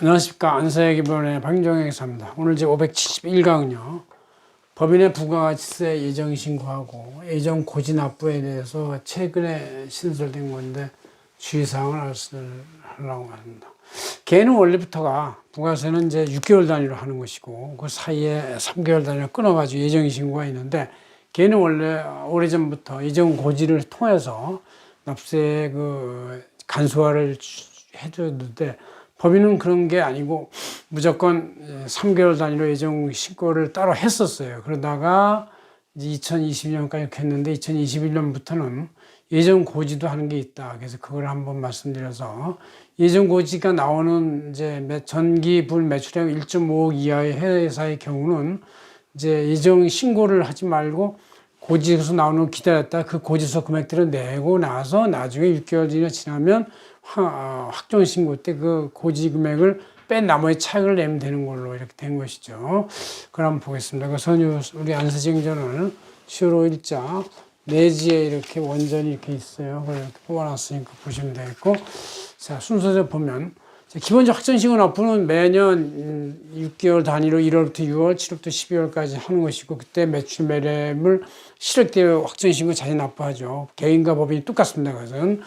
안녕하십니까 안사의기본의 박정혁입니다. 오늘 이제 571강은요 법인의 부가가치세 예정 신고하고 예정 고지 납부에 대해서 최근에 신설된 건데 주의사항을 알려고 합니다. 개는 원래부터가 부가세는 이제 6개월 단위로 하는 것이고 그 사이에 3개월 단위로 끊어가지고 예정 신고가 있는데 개는 원래 오래전부터 예정 고지를 통해서 납세 그 간소화를 해줬는데 법인은 그런 게 아니고 무조건 3개월 단위로 예정 신고를 따로 했었어요. 그러다가 이제 2020년까지 이렇게 했는데 2021년부터는 예정 고지도 하는 게 있다. 그래서 그걸 한번 말씀드려서 예정 고지가 나오는 이제 전기 불 매출액 1.5억 이하의 회사의 경우는 이제 예정 신고를 하지 말고 고지서 나오는 걸 기다렸다 그 고지서 금액들을 내고 나서 나중에 6개월 뒤나 지나면 어, 확정 신고 때 그 고지 금액을 뺀 나머지 차액을 내면 되는 걸로 이렇게 된 것이죠. 그럼 보겠습니다. 그 선유 우리 안세쟁전을 10월 5일자 내지에 이렇게 원전이 이렇게 있어요. 그걸 뽑아놨으니까 보시면 되겠고 자 순서대로 보면 기본적 확정신고 납부는 매년 6개월 단위로 1월부터 6월, 7월부터 12월까지 하는 것이고 그때 매출 매랩을 실액대 확정신고 자체 납부하죠. 개인과 법인이 똑같습니다. 그것은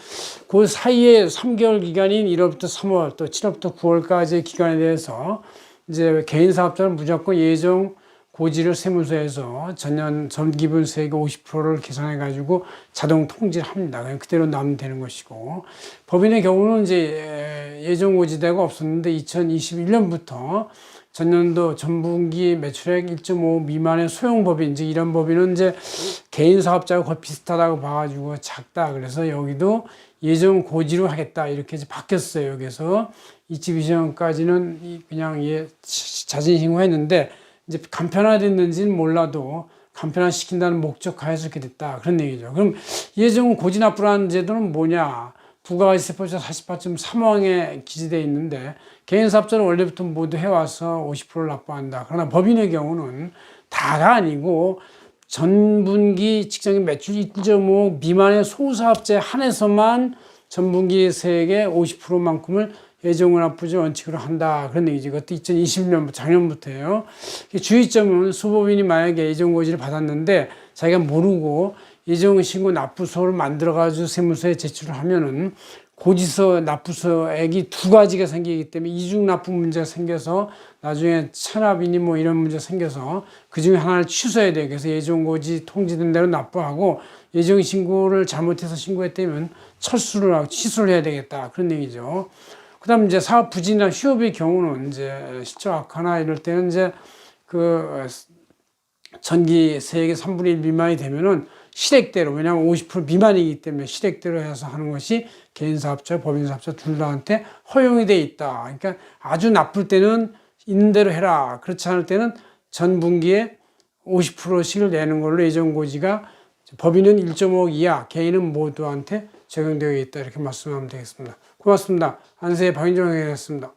그 사이에 3개월 기간인 1월부터 3월 또 7월부터 9월까지의 기간에 대해서 이제 개인 사업자는 무조건 예정 고지를 세무서에서 전년 전기분 세액 50%를 계산해 가지고 자동 통지를 합니다. 그냥 그대로 나면 되는 것이고 법인의 경우는 이제 예정 고지대가 없었는데 2021년부터 전년도 전분기 매출액 1.5 미만의 소형 법인, 즉 이런 법인은 이제 개인 사업자하고 거의 비슷하다고 봐가지고 작다. 그래서 여기도 예정 고지로 하겠다 이렇게 이제 바뀌었어요. 그래서 22년까지는 그냥 예 자진 신고했는데 이제 간편화됐는지는 몰라도 간편화 시킨다는 목적하에서 이렇게 됐다 그런 얘기죠. 그럼 예정 납부라는 제도는 뭐냐? 부가가치세법자 48.3항에 기재되어 있는데 개인 사업자는 원래부터 모두 해와서 50%를 납부한다. 그러나 법인의 경우는 다가 아니고 전분기 직장인 매출 1.5 미만의 소사업자에 한해서만 전분기 세액의 50%만큼을 예정을 납부지 원칙으로 한다. 그런 얘기죠. 그것도 2020년, 작년부터예요. 주의점은 수법인이 만약에 예정 고지를 받았는데 자기가 모르고 예정 신고 납부서를 만들어가지고 세무서에 제출을 하면은 고지서 납부서액이 두 가지가 생기기 때문에 이중 납부 문제가 생겨서 나중에 체납이니 뭐 이런 문제가 생겨서 그 중에 하나를 취소해야 돼요. 그래서 예정고지 통지된 대로 납부하고 예정 신고를 잘못해서 신고했다면 철수를 하고 취소를 해야 되겠다. 그런 얘기죠. 그 다음 이제 사업 부진이나 휴업의 경우는 이제 실적 악화나 이럴 때는 이제 그 전기 세액의 3분의 1 미만이 되면은 시댁대로 왜냐하면 50% 미만이기 때문에 시댁대로 해서 하는 것이 개인 사업자, 법인 사업자 둘 다한테 허용이 돼 있다. 그러니까 아주 나쁠 때는 있는 대로 해라. 그렇지 않을 때는 전 분기에 50%씩을 내는 걸로 예정 고지가 법인은 1.5억 이하, 개인은 모두한테 적용되어 있다. 이렇게 말씀하면 되겠습니다. 고맙습니다. 안세의 박인정이었습니다.